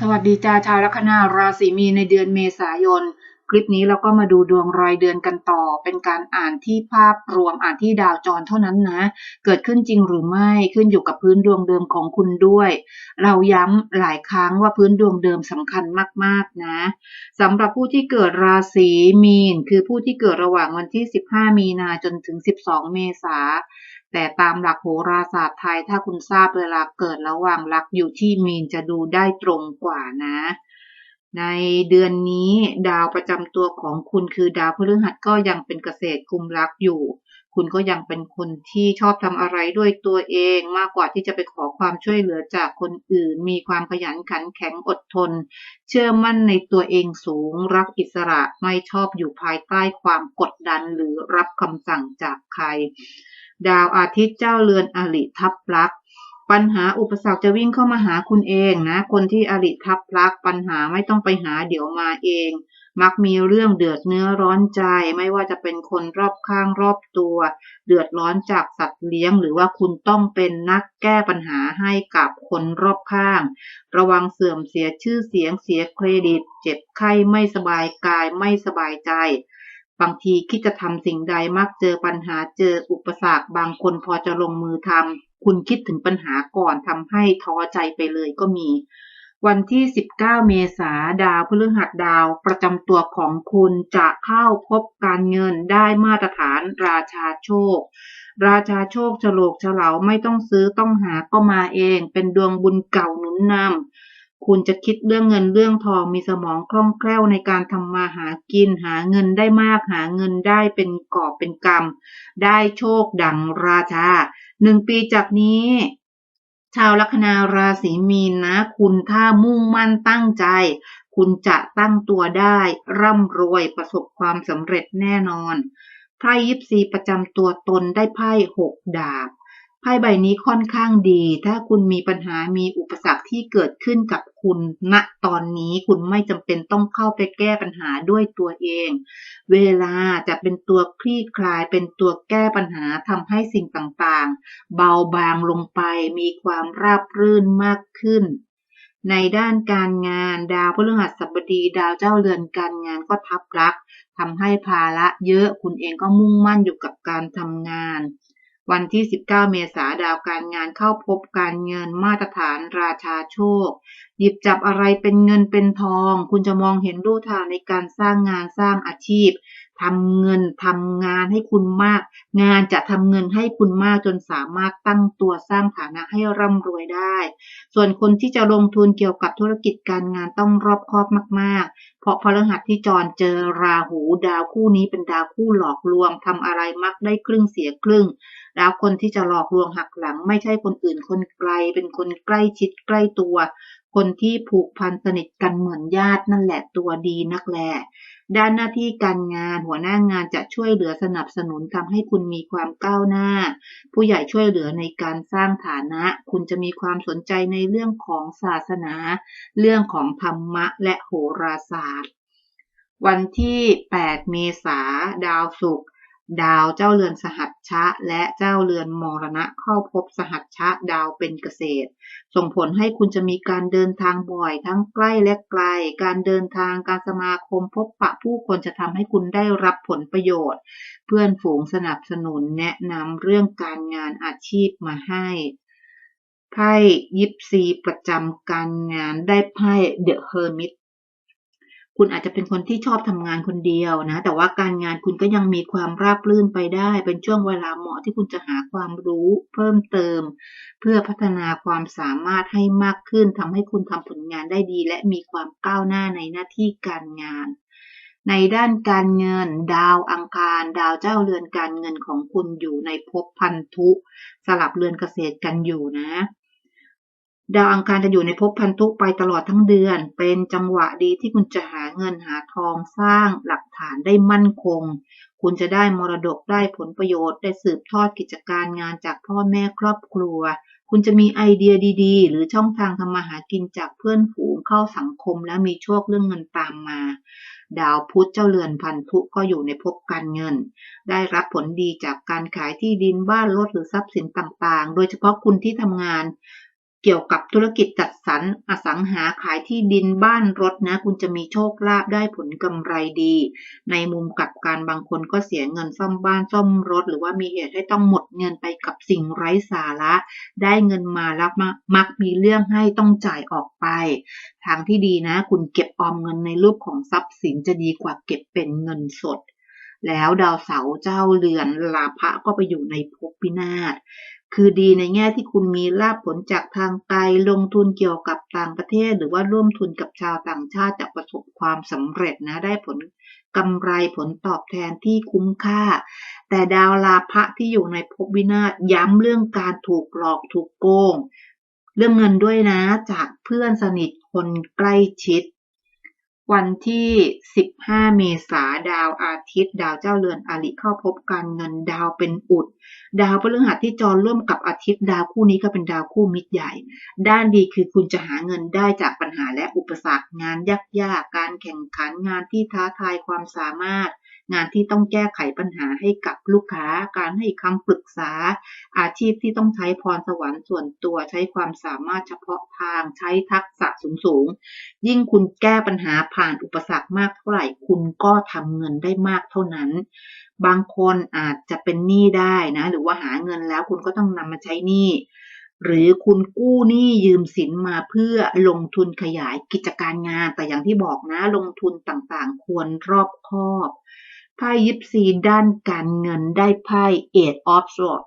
สวัสดีจ้าชาวลัคนาราศีมีในเดือนเมษายน คลิปนี้เราก็มาดูดวงรายเดือนกันต่อ เป็นการอ่านที่ภาพรวมอ่านที่ดาวจรเท่านั้นนะ เกิดขึ้นจริงหรือไม่ขึ้นอยู่กับพื้นดวงเดิมของคุณด้วย เราย้ำหลายครั้งว่าพื้นดวงเดิมสำคัญมากๆนะสำหรับผู้ที่เกิดราศีมีน คือผู้ที่เกิดระหว่างวันที่ 15 มีนาจนถึง 12 เมษายน แต่ตามหลักโหราศาสตร์ไทยถ้าคุณทราบเวลาเกิดระหว่างลักอยู่ที่มีนจะดูได้ตรงกว่านะ ในเดือนนี้ดาวประจำตัวของคุณคือดาวพฤหัสก็ยังเป็นเกษตรคุมลักอยู่ คุณก็ยังเป็นคนที่ชอบทำอะไรด้วยตัวเองมากกว่าที่จะไปขอความช่วยเหลือจากคนอื่น มีความขยันขันแข็งอดทน เชื่อมั่นในตัวเองสูง รักอิสระไม่ชอบอยู่ภายใต้ความกดดันหรือรับคำสั่งจากใคร ดาวอาทิตย์เจ้าเรือนอริทับลักษ ปัญหาอุปสรรคจะวิ่งเข้ามาหาคุณเองนะ คนที่อริทับพลักปัญหาไม่ต้องไปหาเดี๋ยวมาเอง มักมีเรื่องเดือดเนื้อร้อนใจ ไม่ว่าจะเป็นคนรอบข้างรอบตัว เดือดร้อนจากสัตว์เลี้ยง หรือว่าคุณต้องเป็นนักแก้ปัญหาให้กับคนรอบข้าง ระวังเสื่อมเสียชื่อเสียงเสียเครดิต เจ็บไข้ไม่สบายกายไม่สบายใจบางทีคิดจะทำสิ่งใดมักเจอปัญหาเจออุปสรรคบางคนพอจะลงมือทำคุณคิดถึงปัญหาก่อนทำให้ท้อใจไปเลยก็มี วันที่ 19 เมษาดาวพฤหัสดาวประจำตัวของคุณจะเข้าพบการเงินได้มาตรฐานราชาโชค ราชาโชคฉลกฉลาไม่ต้องซื้อต้องหาก็มาเอง เป็นดวงบุญเก่าหนุนนำ คุณจะคิดเรื่องเงินเรื่องทองมีสมองคล่องแคล่วในการทำมาหากิน หาเงินได้มาก หาเงินได้เป็นกอบเป็นกำได้โชคดังราชาหนึ่งปีจากนี้ ชาวลัคนาราศีมีนนะ คุณถ้ามุ่งมั่นตั้งใจ คุณจะตั้งตัวได้ ร่ำรวยประสบความสำเร็จแน่นอนไพ่ยิปซีประจำตัวตนได้ไพ่หกดาบ ไพ่ใบนี้ค่อนข้างดี ถ้าคุณมีปัญหามีอุปสรรคที่เกิดขึ้นกับคุณณตอนนี้คุณไม่จำเป็นต้องเข้าไปแก้ปัญหาด้วยตัวเอง เวลาจะเป็นตัวคลี่คลาย เป็นตัวแก้ปัญหาทำให้สิ่งต่างๆ เบาบางลงไปมีความราบรื่นมากขึ้น ในด้านการงานดาวพฤหัสบดีดาวเจ้าเรือนการงานก็ทับรักทำให้ภาระเยอะคุณเองก็มุ่งมั่นอยู่กับการทำงาน วันที่ 19 เมษาดาวการงานเข้าพบการเงินมาตรฐานราชาโชค หยิบจับอะไรเป็นเงินเป็นทอง คุณจะมองเห็นรูทางในการสร้างงานสร้างอาชีพ ทำเงินทำงานให้คุณมาก งานจะทำเงินให้คุณมากจนสามารถตั้งตัวสร้างฐานะให้ร่ำรวยได้ ส่วนคนที่จะลงทุนเกี่ยวกับธุรกิจการงานต้องรอบคอบมากๆ เพราะพฤหัสที่จรเจอราหูดาวคู่นี้เป็นดาวคู่หลอกลวงทำอะไรมักได้ครึ่งเสียครึ่ง แล้วคนที่จะหลอกลวงหักหลัง ไม่ใช่คนอื่นคนไกล เป็นคนใกล้ชิดใกล้ตัว คนที่ผูกพันสนิทกันเหมือนญาตินั่นแหละตัวดีนักแล ด้านหน้าที่การงาน หัวหน้างานจะช่วยเหลือสนับสนุนทำให้คุณมีความก้าวหน้า ผู้ใหญ่ช่วยเหลือในการสร้างฐานะ คุณจะมีความสนใจในเรื่องของศาสนา เรื่องของธรรมะและโหราศาสตร์ วันที่ 8 เมษาดาวศุกร์ ดาวเจ้าเรือนสหัชชะ และเจ้าเรือนมรณะเข้าพบสหัชชะดาวเป็นเกษตร ส่งผลให้คุณจะมีการเดินทางบ่อยทั้งใกล้และไกล การเดินทางการสมาคมพบปะผู้คนจะทำให้คุณได้รับผลประโยชน์ เพื่อนฝูงสนับสนุนแนะนำเรื่องการงานอาชีพมาให้ไพ่ยิปซีประจำการงานได้ไพ่เดอะเฮอร์มิต คุณอาจจะเป็นคนที่ชอบทำงานคนเดียวนะ แต่ว่าการงานคุณก็ยังมีความราบรื่นไปได้ เป็นช่วงเวลาเหมาะที่คุณจะหาความรู้เพิ่มเติม เพื่อพัฒนาความสามารถให้มากขึ้นทำให้คุณทำผลงานได้ดี และมีความก้าวหน้าในหน้าที่การงาน ในด้านการเงิน ดาวอังคาร ดาวเจ้าเรือนการเงินของคุณอยู่ในภพพันธุ สลับเรือนเกษตรกันอยู่นะ ดาวอังคารจะอยู่ในภพพันธุไปตลอดทั้งเดือน เป็นจังหวะดีที่คุณจะหาเงินหาทองสร้างหลักฐานได้มั่นคง คุณจะได้มรดกได้ผลประโยชน์ ได้สืบทอดกิจการงานจากพ่อแม่ครอบครัว คุณจะมีไอเดียดีๆ หรือช่องทางทำมาหากินจากเพื่อนฝูงเข้าสังคมและมีโชคเรื่องเงินตามมา ดาวพุธเจ้าเรือนพันธุก็อยู่ในภพการเงิน ได้รับผลดีจากการขายที่ดินบ้านรถหรือทรัพย์สินต่างๆ โดยเฉพาะคุณที่ทำงาน เกี่ยวกับธุรกิจจัดสรรอสังหาขายที่ดินบ้านรถนะ คุณจะมีโชคลาภได้ผลกำไรดี ในมุมกลับการบางคนก็เสียเงินซ่อมบ้านซ่อมรถ หรือว่ามีเหตุให้ต้องหมดเงินไปกับสิ่งไร้สาระ ได้เงินมาแล้วมักมีเรื่องให้ต้องจ่ายออกไป ทางที่ดีนะ คุณเก็บออมเงินในรูปของทรัพย์สินจะดีกว่าเก็บเป็นเงินสดแล้วดาวเสาร์เจ้าเรือนลาภะก็ไปอยู่ในภพพินาศ คือดีในแง่ที่คุณมีลาบผลจากทางไกลลงทุนเกี่ยวกับต่างประเทศ หรือว่าร่วมทุนกับชาวต่างชาติจะประสบความสำเร็จนะได้ผลกำไรผลตอบแทนที่คุ้มค่า แต่ดาวลาภะที่อยู่ในภพวินาศย้ำเรื่องการถูกหลอกถูกโกง เรื่องเงินด้วยนะจากเพื่อนสนิทคนใกล้ชิด วันที่ 15 เมษาดาวอาทิตย์ ดาวเจ้าเรือนอริเข้าพบการเงินดาวเป็นอุด ดาวพฤหัสที่จรร่วมกับอาทิตย์ดาวคู่นี้ก็เป็นดาวคู่มิตรใหญ่ ด้านดีคือคุณจะหาเงินได้จากปัญหาและอุปสรรคงานยากๆ การแข่งขันงานที่ท้าทายความสามารถ งานที่ต้องแก้ไขปัญหาให้กับลูกค้า การให้คำปรึกษา อาชีพที่ต้องใช้พรสวรรค์ส่วนตัวใช้ความสามารถเฉพาะทางใช้ทักษะสูงๆ ยิ่งคุณแก้ปัญหาผ่านอุปสรรคมากเท่าไหร่ คุณก็ทำเงินได้มากเท่านั้น บางคนอาจจะเป็นหนี้ได้นะ หรือว่าหาเงินแล้วคุณก็ต้องนำมาใช้หนี้หรือคุณกู้หนี้ยืมสินมาเพื่อลงทุนขยายกิจการงาน แต่อย่างที่บอกนะลงทุนต่างๆ ควรรอบคอบ ไพ่ยิปซีด้านการเงินได้ไพ่ Eight of Swords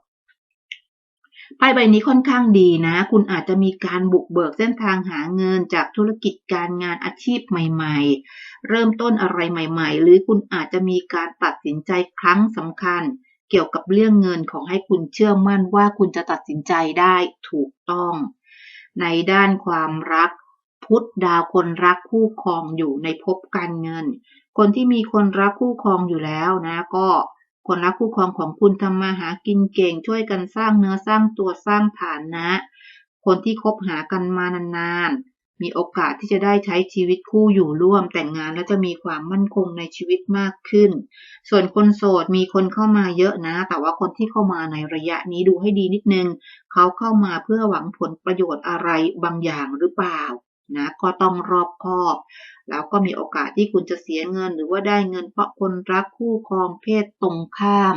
ไพ่ใบนี้ค่อนข้างดีนะ คุณอาจจะมีการบุกเบิกเส้นทางหาเงินจากธุรกิจการงานอาชีพใหม่ๆ เริ่มต้นอะไรใหม่ๆ หรือคุณอาจจะมีการตัดสินใจครั้งสำคัญ เกี่ยวกับเรื่องเงินของให้คุณเชื่อมั่นว่าคุณจะตัดสินใจได้ถูกต้อง ในด้านความรัก พุทธดาวคนรักคู่ครองอยู่ในภพการเงิน คนที่มีคนรักคู่ครองอยู่แล้วนะ ก็คนรักคู่ครองของคุณทำมาหากินเก่ง ช่วยกันสร้างเนื้อสร้างตัวสร้างฐานนะ คนที่คบหากันมานานๆ มีโอกาสที่จะได้ใช้ชีวิตคู่อยู่ร่วมแต่งงานแล้วจะมีความมั่นคงในชีวิตมากขึ้น ส่วนคนโสดมีคนเข้ามาเยอะนะ แต่ว่าคนที่เข้ามาในระยะนี้ดูให้ดีนิดนึง เขาเข้ามาเพื่อหวังผลประโยชน์อะไรบางอย่างหรือเปล่า นะก็ต้องรอบคอบ แล้วก็มีโอกาสที่คุณจะเสียเงิน หรือว่าได้เงินเพราะคนรักคู่ครองเพศตรงข้าม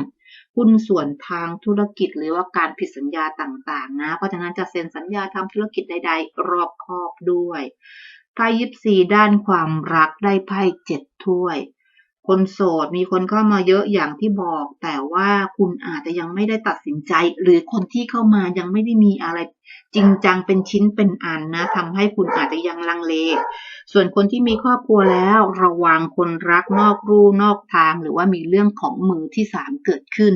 หุ้นส่วนทางธุรกิจหรือว่าการผิดสัญญาต่างๆนะ เพราะฉะนั้นจะเซ็นสัญญาทำธุรกิจใดๆ รอบคอบด้วยไพ่ยิปซีด้านความรักได้ไพ่เจ็ดถ้วย คนโสดมีคนเข้ามาเยอะอย่างที่บอก แต่ว่าคุณอาจจะยังไม่ได้ตัดสินใจ หรือคนที่เข้ามายังไม่ได้มีอะไร จริงจังเป็นชิ้นเป็นอันนะทำให้คุณอาจจะยังลังเล ส่วนคนที่มีครอบครัวแล้วระวังคนรักนอกรูนอกทาง หรือว่ามีเรื่องของมือที่สามเกิดขึ้น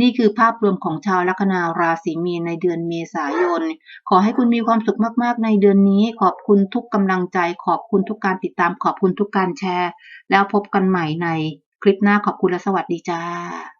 นี่คือภาพรวมของชาวลัคนาราศีมีนในเดือนเมษายน ขอให้คุณมีความสุขมากๆในเดือนนี้ ขอบคุณทุกกำลังใจ ขอบคุณทุกการติดตาม ขอบคุณทุกการแชร์ แล้วพบกันใหม่ในคลิปหน้าขอบคุณและสวัสดีจ้า